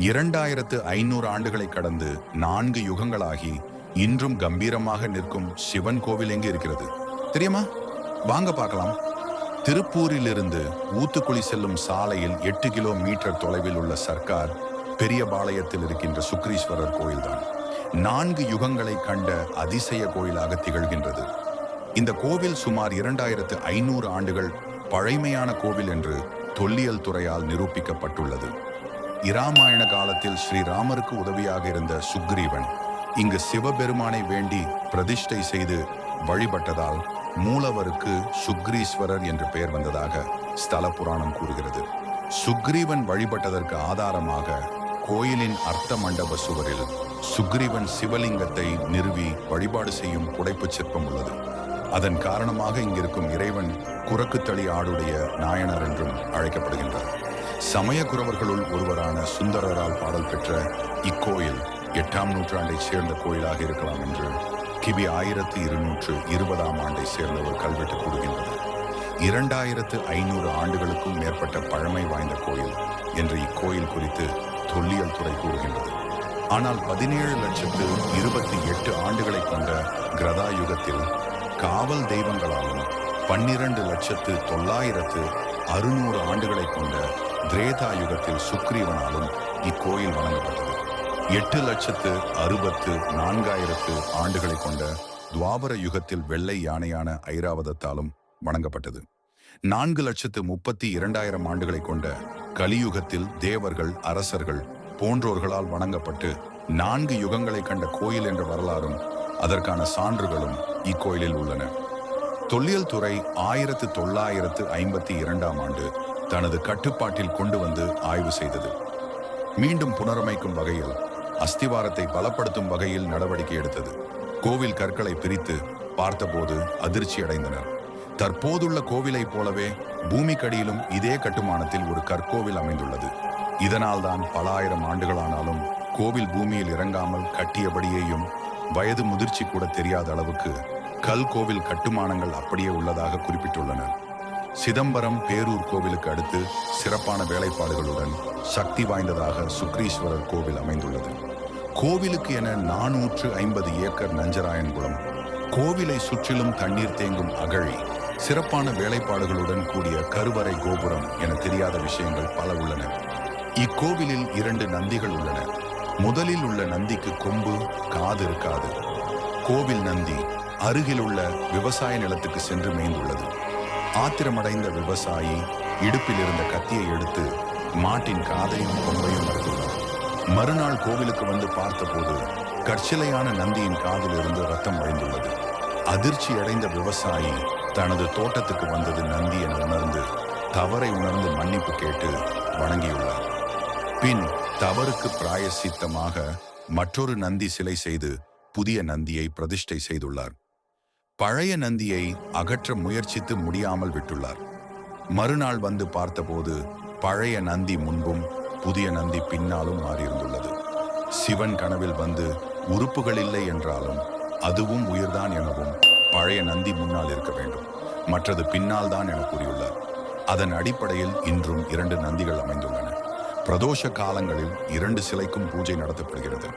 இரண்டாயிரத்து ஐநூறு ஆண்டுகளை கடந்து நான்கு யுகங்களாகி இன்றும் கம்பீரமாக நிற்கும் சிவன் கோவில் எங்கு இருக்கிறது? தெரியுமா? வாங்க பார்க்கலாம். திருப்பூரிலிருந்து ஊத்துக்குழி செல்லும் சாலையில் எட்டு கிலோமீட்டர் தொலைவில் உள்ள சர்க்கார் பெரியபாளையத்தில் இருக்கின்ற சுக்ரீஸ்வரர் கோயில்தான். நான்கு யுகங்களை கண்ட அதிசய கோயிலாக திகழ்கின்றது. இந்த கோவில் சுமார் இரண்டாயிரத்து ஐநூறு ஆண்டுகள் பழைமையான கோவில் என்று தொல்லியல் துறையால் நிரூபிக்கப்பட்டுள்ளது. இராமாயண காலத்தில் ஸ்ரீராமருக்கு உதவியாக இருந்த சுக்ரீவன் இங்கு சிவபெருமானை வேண்டி பிரதிஷ்டை செய்து வழிபட்டதால் மூலவருக்கு சுக்ரீஸ்வரர் என்று பெயர் வந்ததாக ஸ்தல புராணம் கூறுகிறது. சுக்ரீவன் வழிபட்டதற்கு ஆதாரமாக கோயிலின் அர்த்த மண்டப சுவரில் சுக்ரீவன் சிவலிங்கத்தை நிறுவி வழிபாடு செய்யும் புடைப்புச் சிற்பம் உள்ளது. அதன் காரணமாக இங்கிருக்கும் இறைவன் குரக்குத்தளி ஆடுடைய நாயனர் என்றும் அழைக்கப்படுகின்றார். சமய ஒருவரான சுந்தரரால் பாடல் பெற்ற இக்கோயில் எட்டாம் நூற்றாண்டைச் சேர்ந்த கோயிலாக இருக்கலாம் என்று கிபி ஆயிரத்து இருநூற்று இருபதாம் ஆண்டை சேர்ந்த ஒரு கல்வெட்டு கூறுகின்றது. இரண்டாயிரத்து ஐநூறு ஆண்டுகளுக்கும் மேற்பட்ட பழமை வாய்ந்த கோயில் என்று இக்கோயில் குறித்து தொல்லியல் துறை கூறுகின்றது. ஆனால் பதினேழு லட்சத்து இருபத்தி எட்டு ஆண்டுகளை கொண்ட கிரதா யுகத்தில் காவல் தெய்வங்களாலும் பன்னிரண்டு லட்சத்து தொள்ளாயிரத்து அறுநூறு ஆண்டுகளை கொண்ட திரேதா யுகத்தில் சுக்ரீவனாலும் இக்கோயில் வணங்கப்பட்டது. எட்டு லட்சத்து அறுபத்து நான்காயிரத்து ஆண்டுகளை கொண்ட துவாபர யுகத்தில் வெள்ளை யானையான ஐராவதத்தாலும் வணங்கப்பட்டது. நான்கு லட்சத்து முப்பத்தி இரண்டாயிரம் ஆண்டுகளை கொண்ட கலியுகத்தில் தேவர்கள் அரசர்கள் போன்றோர்களால் வணங்கப்பட்டு நான்கு யுகங்களை கண்ட கோயில் என்ற வரலாறும் அதற்கான சான்றுகளும் இக்கோயிலில் உள்ளன. தொல்லியல் துறை ஆயிரத்து தொள்ளாயிரத்து ஐம்பத்தி இரண்டாம் ஆண்டு தனது கட்டுப்பாட்டில் கொண்டு வந்து ஆய்வு செய்தது. மீண்டும் புனரமைக்கும் வகையில் அஸ்திவாரத்தை பலப்படுத்தும் வகையில் நடவடிக்கை எடுத்தது. கோவில் கற்களை பிரித்து பார்த்தபோது அதிர்ச்சி அடைந்தனர். தற்போதுள்ள கோவிலைப் போலவே பூமிக்கடியிலும் இதே கட்டுமானத்தில் ஒரு கற்கோவில் அமைந்துள்ளது. இதனால்தான் பல ஆயிரம் ஆண்டுகளானாலும் கோவில் பூமியில் இறங்காமல் கட்டியபடியேயும் வயது முதிர்ச்சி கூட தெரியாத அளவுக்கு கல் கோவில் கட்டுமானங்கள் அப்படியே உள்ளதாக குறிப்பிட்டுள்ளனர். சிதம்பரம் பேரூர் கோவிலுக்கு அடுத்து சிறப்பான வேலைப்பாடுகளுடன் சக்தி வாய்ந்ததாக சுக்ரீஸ்வரர் கோவில் அமைந்துள்ளது. கோவிலுக்கு என நானூற்று ஐம்பது ஏக்கர் நஞ்சராயன்குளம் கோவிலை சுற்றிலும் தண்ணீர் தேங்கும் அகழி சிறப்பான வேலைப்பாடுகளுடன் கூடிய கருவறை கோபுரம் என தெரியாத விஷயங்கள் பல உள்ளன. இக்கோவிலில் இரண்டு நந்திகள் உள்ளன. முதலில் உள்ள நந்திக்கு கொம்பு காது இருக்காது. கோவில் நந்தி அருகில் உள்ள விவசாய நிலத்துக்கு சென்று மேய்ந்துள்ளது. ஆத்திரமடைந்த விவசாயி இடுப்பில் இருந்த கத்தியை எடுத்து மாட்டின் காதையும் கொம்பையும் அறுத்துள்ளார் மறுநாள் கோவிலுக்கு வந்து பார்த்தபோது கற்சிலையான நந்தியின் காதில் இருந்து ரத்தம் வழிந்துள்ளது. அதிர்ச்சி அடைந்த விவசாயி தனது தோட்டத்துக்கு வந்தது நந்தி என உணர்ந்து தவறை உணர்ந்து மன்னிப்பு கேட்டு வணங்கியுள்ளார். பின் தவறுக்கு பிராயசித்தமாக மற்றொரு நந்தி சிலை செய்து புதிய நந்தியை பிரதிஷ்டை செய்துள்ளார். பழைய நந்தியை அகற்ற முயற்சித்து முடியாமல் விட்டுள்ளார். மறுநாள் வந்து பார்த்தபோது பழைய நந்தி முன்பும் புதிய நந்தி பின்னாலும் மாறியிருந்துள்ளது. சிவன் கனவில் வந்து உறுப்புகள் இல்லை என்றாலும் அதுவும் உயிர்தான் எனவும் பழைய நந்தி முன்னால் இருக்க வேண்டும். மற்றது பின்னால் தான் என கூறியுள்ளார். அதன் அடிப்படையில் இன்றும் இரண்டு நந்திகள் அமைந்துள்ளன. பிரதோஷ காலங்களில் இரண்டு சிலைக்கும் பூஜை நடத்தப்படுகிறது.